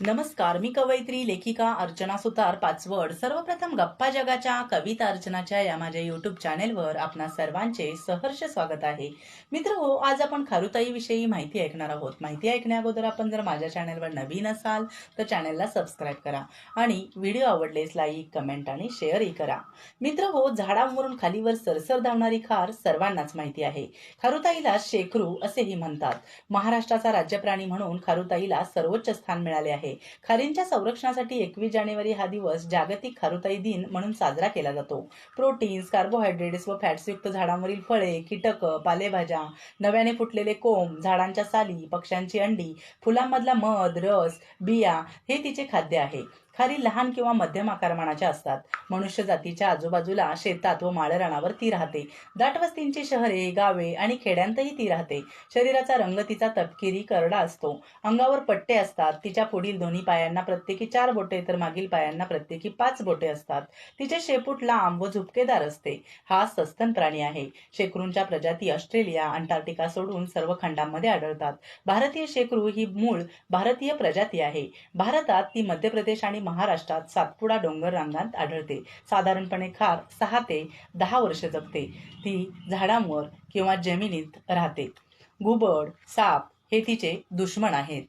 नमस्कार मी कवयित्री लेखिका अर्चना सुतार पाचवड. सर्वप्रथम गप्पा जगाच्या कविता अर्चनाच्या या माझ्या युट्यूब चॅनेलवर आपणा सर्वांचे सहर्ष स्वागत आहे. मित्र हो आज आपण खारुताईविषयी माहिती ऐकणार आहोत. माहिती ऐकण्या अगोदर आपण जर माझ्या चॅनेलवर नवीन असाल तर चॅनेलला सबस्क्राईब करा आणि व्हिडिओ आवडलेस लाईक कमेंट आणि शेअरही करा. मित्र हो झाडांवरून खालीवर सरसर धावणारी खार सर्वांनाच माहिती आहे. खारुताईला शेकरू असेही म्हणतात. महाराष्ट्राचा राज्यप्राणी म्हणून खारुताईला सर्वोच्च स्थान मिळाले आहे. खारींच्या संरक्षणासाठी एकवीस जानेवारी हा दिवस जागतिक खारुताई दिन म्हणून साजरा केला जातो. प्रोटीन्स कार्बोहायड्रेट्स व फॅट्सयुक्त झाडांवरील फळे कीटक पालेभाज्या नव्याने फुटलेले कोंब झाडांच्या साली पक्ष्यांची अंडी फुलांमधला मध रस बिया हे तिचे खाद्य आहे. खारी लहान किंवा मध्यम आकारमानाच्या असतात. मनुष्य जातीच्या आजूबाजूला शेतात व माळरानावर ती राहते. दाट वस्तींची शहरे गावे आणि खेड्यांतही ती राहते. शरीराचा रंग तिचा तपकिरी करडा असतो. अंगावर पट्टे असतात. तिच्या पुढील दोन्ही पायांना प्रत्येकी चार बोटे तर मागील पायांना प्रत्येकी पाच बोटे असतात. तिचे शेपूट लांब व झुपकेदार असते. हा सस्तन प्राणी आहे. शेकरूंच्या प्रजाती ऑस्ट्रेलिया अंटार्क्टिका सोडून सर्व खंडांमध्ये आढळतात. भारतीय शेकरू ही मूळ भारतीय प्रजाती आहे. भारतात ती मध्य प्रदेश आणि महाराष्ट्रात सातपुडा डोंगर रांगांत आढळते. साधारणपणे खार सहा ते दहा वर्ष जगते ती झाडांवर किंवा जमिनीत राहते. घुबड साप हे तिचे दुश्मन आहेत.